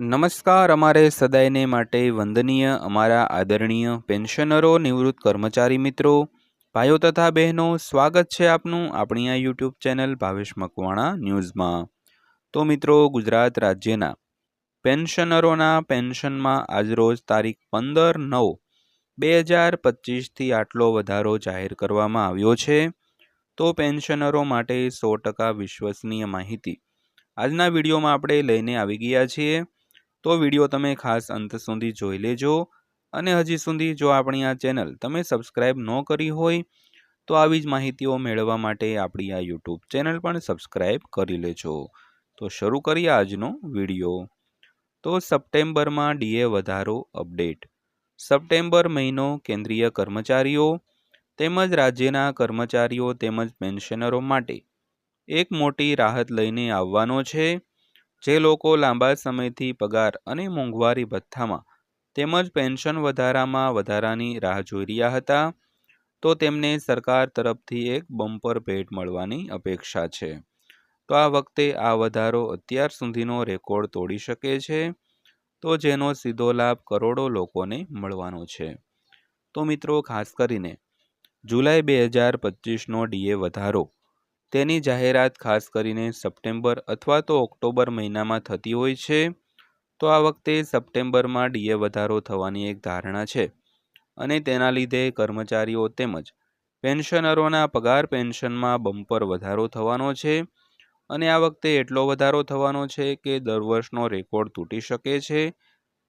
નમસ્કાર, અમારે સદાયને માટે વંદનીય અમારા આદરણીય પેન્શનરો, નિવૃત્ત કર્મચારી મિત્રો, ભાઈઓ તથા બહેનો, સ્વાગત છે આપનું આપણી આ યુટ્યુબ ચેનલ ભાવેશ મકવાણા ન્યૂઝમાં. તો મિત્રો, ગુજરાત રાજ્યના પેન્શનરોના પેન્શનમાં આજરોજ તારીખ પંદર નવ બે હજાર પચીસથી આટલો વધારો જાહેર કરવામાં આવ્યો છે. તો પેન્શનરો માટે સો ટકા વિશ્વસનીય માહિતી. આજના વિડીયોમાં આપણે લઈને આવી ગયા છીએ. તો વીડિયો તમે ખાસ અંત સુધી જોઈ લેજો. અને હજી સુધી જો આપણી આ ચેનલ તમે સબસ્ક્રાઈબ ન કરી હોય, તો આવી જ માહિતીઓ મેળવવા માટે આપણી આ યુટ્યુબ ચેનલ પણ સબસ્ક્રાઈબ કરી લેજો. તો શરૂ કરીએ આજનો વીડિયો. તો સપ્ટેમ્બરમાં ડીએ વધારો અપડેટ. સપ્ટેમ્બર મહિનો કેન્દ્રીય કર્મચારીઓ તેમજ રાજ્યના કર્મચારીઓ તેમજ પેન્શનરો માટે એક મોટી રાહત લઈને આવવાનો છે. જે લોકો લાંબા સમયથી પગાર અને મોંઘવારી ભથ્થામાં તેમજ પેન્શન વધારામાં વધારાની રાહ જોઈ રહ્યા હતા, તો તેમને સરકાર તરફથી એક બમ્પર ભેટ મળવાની અપેક્ષા છે. તો આ વખતે આ વધારો અત્યાર સુધીનો રેકોર્ડ તોડી શકે છે, તો જેનો સીધો લાભ કરોડો લોકોને મળવાનો છે. તો મિત્રો, ખાસ કરીને જુલાઈ બે હજાર પચીસનો ડીએ વધારો તેની જાહેરાત ખાસ કરીને સપ્ટેમ્બર અથવા તો ઓક્ટોબર મહિનામાં થતી હોય છે, તો આ વખતે સપ્ટેમ્બરમાં ડીએ વધારો થવાની એક ધારણા છે અને તેના લીધે કર્મચારીઓ તેમજ પેન્શનરોના પગાર પેન્શનમાં બમ્પર વધારો થવાનો છે અને આ વખતે એટલો વધારો થવાનો છે કે દર વર્ષનો રેકોર્ડ તૂટી શકે છે,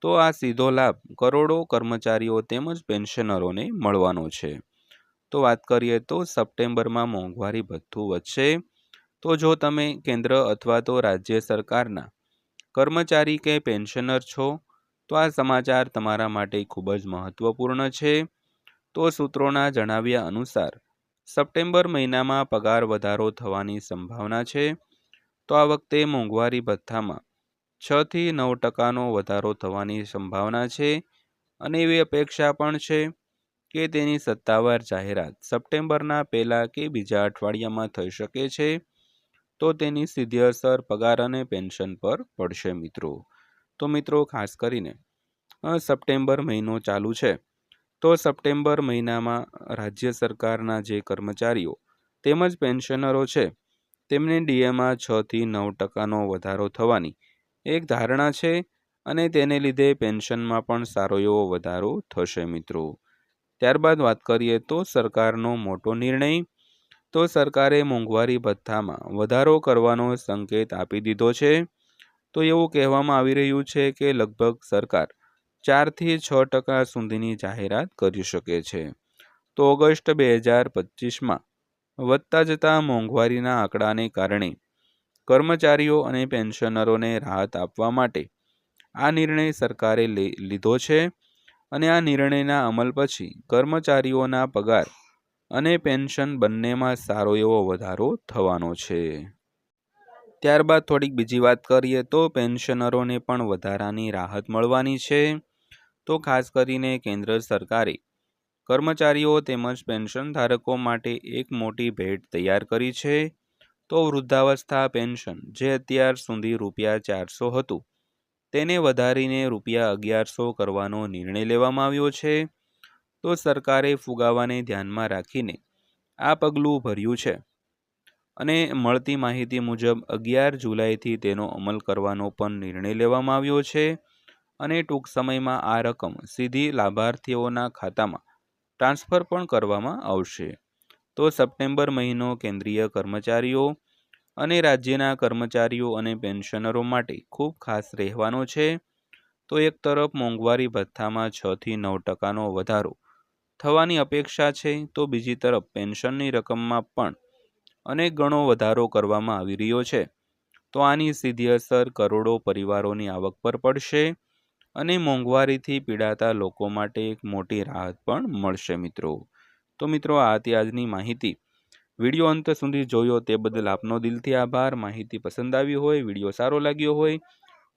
તો આ સીધો લાભ કરોડો કર્મચારીઓ તેમજ પેન્શનરોને મળવાનો છે. તો વાત કરીએ તો સપ્ટેમ્બરમાં મોંઘવારી ભથ્થું વધશે. તો જો તમે કેન્દ્ર અથવા તો રાજ્ય સરકારના કર્મચારી કે પેન્શનર છો, તો આ સમાચાર તમારા માટે ખૂબ જ મહત્વપૂર્ણ છે. તો સૂત્રોના જણાવ્યા અનુસાર, સપ્ટેમ્બર મહિનામાં પગાર વધારો થવાની સંભાવના છે. તો આ વખતે મોંઘવારી ભથ્થામાં છથી નવ ટકાનો વધારો થવાની સંભાવના છે અને એવી અપેક્ષા પણ છે. કે તેની સત્તાવાર જાહેરાત સપ્ટેમ્બરના પહેલા કે બીજા અઠવાડિયામાં થઈ શકે છે, તો તેની સીધી અસર પગાર અને પેન્શન પર પડશે મિત્રો. તો મિત્રો, ખાસ કરીને સપ્ટેમ્બર મહિનો ચાલુ છે, તો સપ્ટેમ્બર મહિનામાં રાજ્ય સરકારના જે કર્મચારીઓ તેમજ પેન્શનરો છે, તેમને ડીએમાં છથી નવ ટકાનો વધારો થવાની એક ધારણા છે અને તેને લીધે પેન્શનમાં પણ સારો એવો વધારો થશે મિત્રો. ત્યારબાદ વાત કરીએ તો સરકારનો મોટો નિર્ણય. તો સરકારે મોંઘવારી ભથ્થામાં વધારો કરવાનો સંકેત આપી દીધો છે. તો એવું કહેવામાં આવી રહ્યું છે કે લગભગ સરકાર ચારથી છ ટકા સુધીની જાહેરાત કરી શકે છે. તો ઓગસ્ટ બે હજાર પચીસમાં વધતા જતા મોંઘવારીના આંકડાને કારણે કર્મચારીઓ અને પેન્શનરોને રાહત આપવા માટે આ નિર્ણય સરકારે લીધો છે. અને આ નિર્ણયના અમલ પછી કર્મચારીઓના પગાર અને પેન્શન બંનેમાં સારો એવો વધારો થવાનો છે. ત્યારબાદ થોડીક બીજી વાત કરીએ તો પેન્શનરોને પણ વધારાની રાહત મળવાની છે. તો ખાસ કરીને કેન્દ્ર સરકારે કર્મચારીઓ તેમજ પેન્શન ધારકો માટે એક મોટી ભેટ તૈયાર કરી છે. તો વૃદ્ધાવસ્થા પેન્શન જે અત્યાર સુધી રૂપિયા ચારસો હતું તેને વધારીને રૂપિયા અગિયારસો કરવાનો નિર્ણય લેવામાં આવ્યો છે. તો સરકારે ફુગાવાને ધ્યાનમાં રાખીને આ પગલું ભર્યું છે. અને મળતી માહિતી મુજબ અગિયાર જુલાઈથી તેનો અમલ કરવાનો પણ નિર્ણય લેવામાં આવ્યો છે અને ટૂંક સમયમાં આ રકમ સીધી લાભાર્થીઓના ખાતામાં ટ્રાન્સફર પણ કરવામાં આવશે. તો સપ્ટેમ્બર મહિનો કેન્દ્રીય કર્મચારીઓ અને રાજ્યના કર્મચારીઓ અને પેન્શનરો માટે ખૂબ ખાસ રહેવાનો છે. તો એક તરફ મોંઘવારી ભથ્થામાં છથી નવ ટકાનો વધારો થવાની અપેક્ષા છે, તો બીજી તરફ પેન્શનની રકમમાં પણ અનેક ગણો વધારો કરવામાં આવી રહ્યો છે. તો આની સીધી અસર કરોડો પરિવારોની આવક પર પડશે અને મોંઘવારીથી પીડાતા લોકો માટે એક મોટી રાહત પણ મળશે મિત્રો. તો મિત્રો, આ હતી આજની માહિતી. વીડિયો અંત સુધી જોયો તે બદલ આપનો દિલથી આભાર. માહિતી પસંદ આવી હોય, વીડિયો સારો લાગ્યો હોય,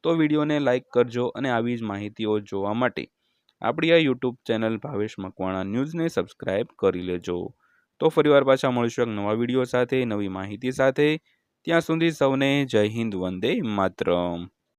તો વિડીયોને લાઇક કરજો અને આવી જ માહિતીઓ જોવા માટે. આપણી આ યુટ્યુબ ચેનલ ભાવેશ મકવાણા ન્યૂઝને સબસ્ક્રાઈબ કરી લેજો. તો ફરીવાર પાછા મળીશું એક નવા વીડિયો સાથે, નવી માહિતી સાથે. ત્યાં સુધી સૌને જય હિન્દ, વંદે માતરમ.